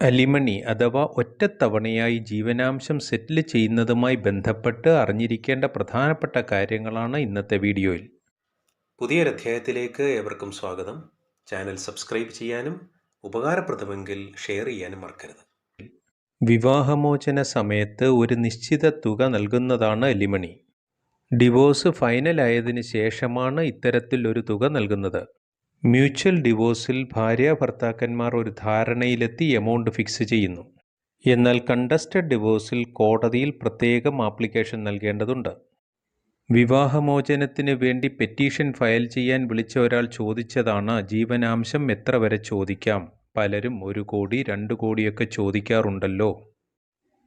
അലിമണി അഥവാ ഒറ്റത്തവണയായി ജീവനാംശം സെറ്റിൽ ചെയ്യുന്നതുമായി ബന്ധപ്പെട്ട് അറിഞ്ഞിരിക്കേണ്ട പ്രധാനപ്പെട്ട കാര്യങ്ങളാണ് ഇന്നത്തെ വീഡിയോയിൽ. പുതിയൊരധ്യായത്തിലേക്ക് ഏവർക്കും സ്വാഗതം. ചാനൽ സബ്സ്ക്രൈബ് ചെയ്യാനും ഉപകാരപ്രദമെങ്കിൽ ഷെയർ ചെയ്യാനും മറക്കരുത്. വിവാഹമോചന സമയത്ത് ഒരു നിശ്ചിത തുക നൽകുന്നതാണ് അലിമണി. ഡിവോഴ്സ് ഫൈനലായതിനു ശേഷമാണ് ഇത്തരത്തിൽ ഒരു തുക നൽകുന്നത്. മ്യൂച്വൽ ഡിവോഴ്സിൽ ഭാര്യ ഭർത്താക്കന്മാർ ഒരു ധാരണയിലെത്തി എമൗണ്ട് ഫിക്സ് ചെയ്യുന്നു. എന്നാൽ കണ്ടസ്റ്റഡ് ഡിവോഴ്സിൽ കോടതിയിൽ പ്രത്യേകം ആപ്ലിക്കേഷൻ നൽകേണ്ടതുണ്ട്. വിവാഹമോചനത്തിന് വേണ്ടി പെറ്റീഷൻ ഫയൽ ചെയ്യാൻ വിളിച്ച ഒരാൾ ചോദിച്ചതാണ് ജീവനാംശം എത്ര വരെ ചോദിക്കാം? പലരും ഒരു കോടി രണ്ട് കോടിയൊക്കെ ചോദിക്കാറുണ്ടല്ലോ.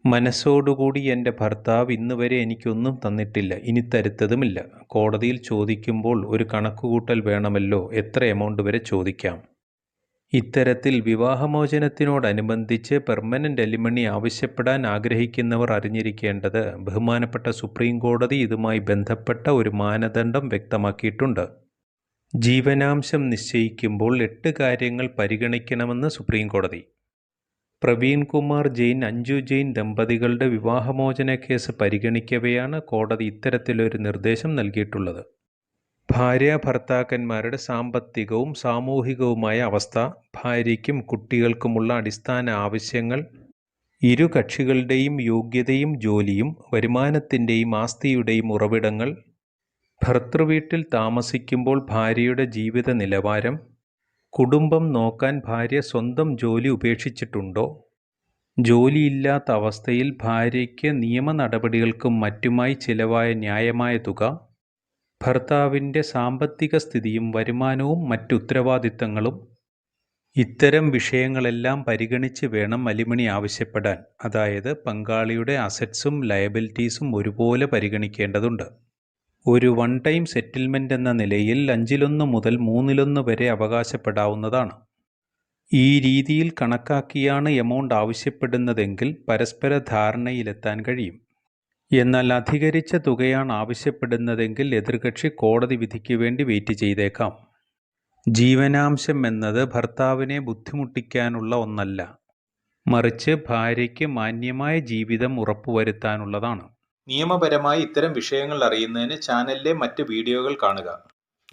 മനസ്സോടുകൂടി എന്റെ ഭർത്താവ് ഇന്ന് വരെ എനിക്കൊന്നും തന്നിട്ടില്ല. ഇനി തരുത്തതുമില്ല. കോടതിയിൽ ചോദിക്കുമ്പോൾ ഒരു കണക്കുകൂട്ടൽ വേണമല്ലോ? എത്ര എമൗണ്ട് വരെ ചോദിക്കാം? ഇത്തരത്തിൽ വിവാഹമോചനത്തിനോടനുബന്ധിച്ച് പെർമനന്റ് എലിമണി ആവശ്യപ്പെടാൻ ആഗ്രഹിക്കുന്നവർ അറിഞ്ഞിരിക്കേണ്ടത് ബഹുമാനപ്പെട്ട സുപ്രീം കോടതി ഇതുമായി ബന്ധപ്പെട്ട ഒരു മാനദണ്ഡം വ്യക്തമാക്കിയിട്ടുണ്ട്. ജീവനാംശം നിശ്ചയിക്കുമ്പോൾ എട്ട് കാര്യങ്ങൾ പരിഗണിക്കണമെന്ന് സുപ്രീം കോടതി. പ്രവീൺ കുമാർ ജെയിൻ അഞ്ജു ജെയിൻ ദമ്പതികളുടെ വിവാഹമോചന കേസ് പരിഗണിക്കവെയാണ് കോടതി ഇത്തരത്തിലൊരു നിർദ്ദേശം നൽകിയിട്ടുള്ളത്. ഭാര്യ ഭർത്താക്കന്മാരുടെ സാമ്പത്തികവും സാമൂഹികവുമായ അവസ്ഥ ഭാര്യയ്ക്കും കുട്ടികൾക്കുമുള്ള അടിസ്ഥാന ആവശ്യങ്ങൾ ഇരു കക്ഷികളുടെയും യോഗ്യതയും ജോലിയും വരുമാനത്തിന്റെയും ആസ്തിയുടെയും ഉറവിടങ്ങൾ ഭർത്തൃവീട്ടിൽ താമസിക്കുമ്പോൾ ഭാര്യയുടെ ജീവിത നിലവാരം കുടുംബം നോക്കാൻ ഭാര്യ സ്വന്തം ജോലി ഉപേക്ഷിച്ചിട്ടുണ്ടോ? ജോലിയില്ലാത്ത അവസ്ഥയിൽ ഭാര്യയ്ക്ക് നിയമ നടപടികൾക്കും മറ്റുമായി ചിലവായ ന്യായമായ തുക ഭർത്താവിന്റെ സാമ്പത്തിക സ്ഥിതിയും വരുമാനവും മറ്റുത്തരവാദിത്തങ്ങളും ഇത്തരം വിഷയങ്ങളെല്ലാം പരിഗണിച്ച് വേണം അലിമണി ആവശ്യപ്പെടാൻ. അതായത് പങ്കാളിയുടെ അസറ്റ്സും ലയബിലിറ്റീസും ഒരുപോലെ പരിഗണിക്കേണ്ടതുണ്ട്. ഒരു വൺ ടൈം സെറ്റിൽമെന്റ് എന്ന നിലയിൽ അഞ്ചിലൊന്ന് മുതൽ മൂന്നിലൊന്ന് വരെ അവകാശപ്പെടാവുന്നതാണ്. ഈ രീതിയിൽ കണക്കാക്കിയാണ് എമൗണ്ട് ആവശ്യപ്പെടുന്നതെങ്കിൽ പരസ്പര ധാരണയിലെത്താൻ കഴിയും. എന്നാൽ അധികരിച്ച തുകയാണ് ആവശ്യപ്പെടുന്നതെങ്കിൽ എതിർകക്ഷി കോടതി വിധിക്ക് വേണ്ടി വെയിറ്റ് ചെയ്തേക്കാം. ജീവനാംശം എന്നത് ഭർത്താവിനെ ബുദ്ധിമുട്ടിക്കാനുള്ള ഒന്നല്ല. മറിച്ച് ഭാര്യയ്ക്ക് മാന്യമായ ജീവിതം ഉറപ്പുവരുത്താനുള്ളതാണ്. നിയമപരമായി ഇത്തരം വിഷയങ്ങൾ അറിയുന്നതിന് ചാനലിലെ മറ്റ് വീഡിയോകൾ കാണുക.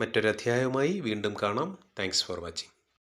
മറ്റൊരധ്യായവുമായി വീണ്ടും കാണാം. Thanks for watching